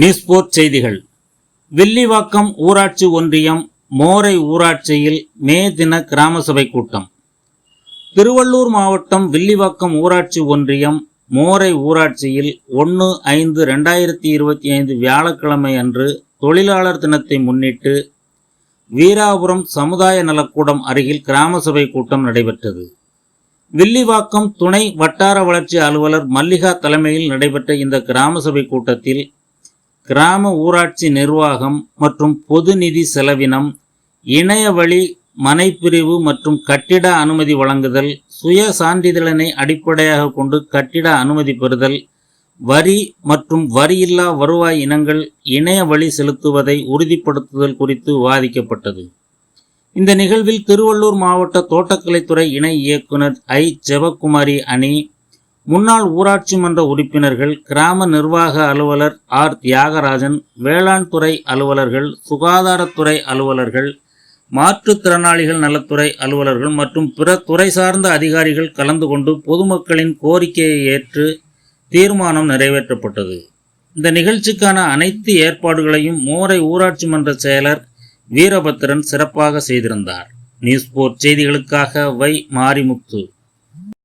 நியூஸ்போர்ட் செய்திகள். வில்லிவாக்கம் ஊராட்சி ஒன்றியம் மோரை ஊராட்சியில் மே தின கிராம சபை கூட்டம். திருவள்ளூர் மாவட்டம் வில்லிவாக்கம் ஊராட்சி ஒன்றியம் மோரை ஊராட்சியில் ஒன்று ஐந்து ரெண்டாயிரத்தி இருபத்தி ஐந்து வியாழக்கிழமை அன்று தொழிலாளர் தினத்தை முன்னிட்டு வீராபுரம் சமுதாய நலக்கூடம் அருகில் கிராம சபை கூட்டம் நடைபெற்றது. வில்லிவாக்கம் துணை வட்டார வளர்ச்சி அலுவலர் மல்லிகா தலைமையில் நடைபெற்ற இந்த கிராம சபை கூட்டத்தில் கிராம ஊராட்சி நிர்வாகம் மற்றும் பொது நிதி செலவினம் இணைய வழி மனைப்பிரிவு மற்றும் கட்டிட அனுமதி வழங்குதல் சுய சான்றிதழினை அடிப்படையாக கொண்டு கட்டிட அனுமதி பெறுதல் வரி மற்றும் வரியில்லா வருவாய் இனங்கள் இணைய வழி செலுத்துவதை உறுதிப்படுத்துதல் குறித்து விவாதிக்கப்பட்டது. இந்த நிகழ்வில் திருவள்ளூர் மாவட்ட தோட்டக்கலைத்துறை இணை இயக்குனர் ஐ. ஜெவக்குமாரி அணி முன்னாள் ஊராட்சி மன்ற உறுப்பினர்கள் கிராம நிர்வாக அலுவலர் ஆர். தியாகராஜன் வேளாண் துறை அலுவலர்கள் சுகாதாரத்துறை அலுவலர்கள் மாற்றுத்திறனாளிகள் நலத்துறை அலுவலர்கள் மற்றும் பிற துறை சார்ந்த அதிகாரிகள் கலந்து கொண்டு பொதுமக்களின் கோரிக்கையை ஏற்று தீர்மானம் நிறைவேற்றப்பட்டது. இந்த நிகழ்ச்சிக்கான அனைத்து ஏற்பாடுகளையும் மோரை ஊராட்சி மன்ற செயலர் வீரபத்திரன் சிறப்பாக செய்திருந்தார். நியூஸ் போர்ட் செய்திகளுக்காக வை மாரிமுத்து.